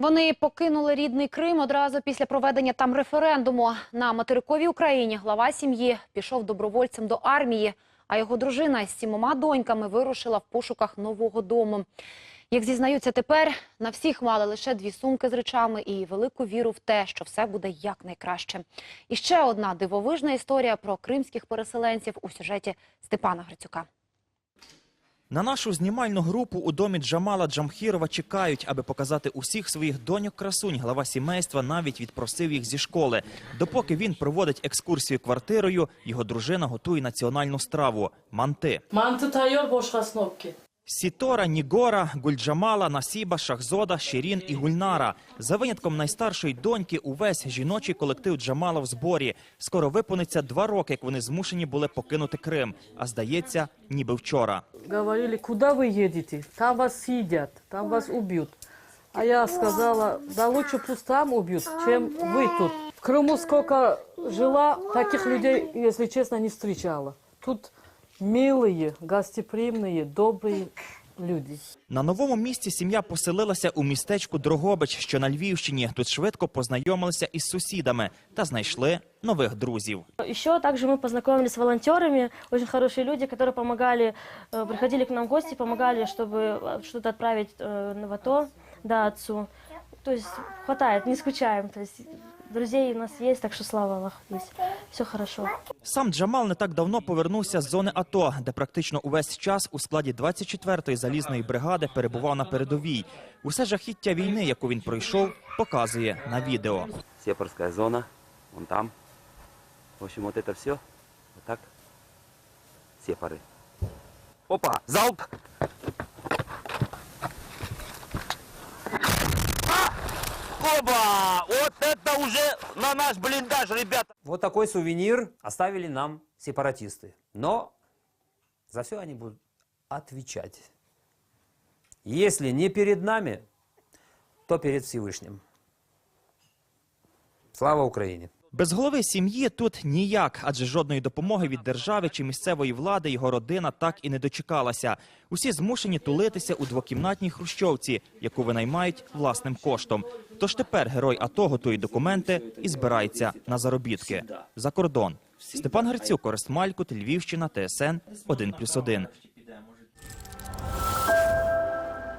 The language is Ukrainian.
Вони покинули рідний Крим одразу після проведення там референдуму. На материковій Україні глава сім'ї пішов добровольцем до армії, а його дружина з сімома доньками вирушила в пошуках нового дому. Як зізнаються тепер, на всіх мали лише дві сумки з речами і велику віру в те, що все буде якнайкраще. І ще одна дивовижна історія про кримських переселенців у сюжеті Степана Грицюка. На нашу знімальну групу у домі Джамала Джамхірова чекають, аби показати усіх своїх доньок красунь. Глава сімейства навіть відпросив їх зі школи. Допоки він проводить екскурсію квартирою, його дружина готує національну страву манти. Mantı та boş knovki. Сітора, Нігора, Гульджамала, Насіба, Шахзода, Шірін і Гульнара. За винятком найстаршої доньки, увесь жіночий колектив Джамала в зборі. Скоро виповниться два роки, як вони змушені були покинути Крим. А здається, ніби вчора. Говорили, куда вы едете? Там вас съедят, там вас убьют. А я сказала, да лучше пусть там убьют, чем вы тут. В Крыму сколько жила, таких людей, если честно, не встречала. Тут милые, гостеприимные, добрые люди. На новому місці сім'я поселилася у містечку Дрогобич, що на Львівщині. Тут швидко познайомилися із сусідами та знайшли нових друзів. Еще также мы познакомились с волонтерами, очень хорошие люди, которые помогали, э, приходили к нам в гости, помогали, чтобы э, что-то отправить э, в АТО, да, отцу. То есть хватает, не скучаем. То есть друзей у нас есть, так что слава Аллаху. Все хорошо. Сам Джамал не так давно повернувся з зони АТО, де практично увесь час у складі 24-ї залізної бригади перебував на передовій. Усе жахіття війни, яку він пройшов, показує на відео. Сепарская зона, вон там. В общем, вот это все. Вот так. Сепары. Опа, залп! Оба! Вот это уже на наш блиндаж, ребята! Вот такой сувенир оставили нам сепаратисты. Но за все они будут отвечать. Если не перед нами, то перед Всевышним. Слава Украине! Без голови сім'ї тут ніяк, адже жодної допомоги від держави чи місцевої влади його родина так і не дочекалася. Усі змушені тулитися у двокімнатній хрущовці, яку винаймають власним коштом. Тож тепер герой АТО готує документи і збирається на заробітки за кордон. Степан Грицюк, Орест Малькут, Львівщина, ТСН 1+,1.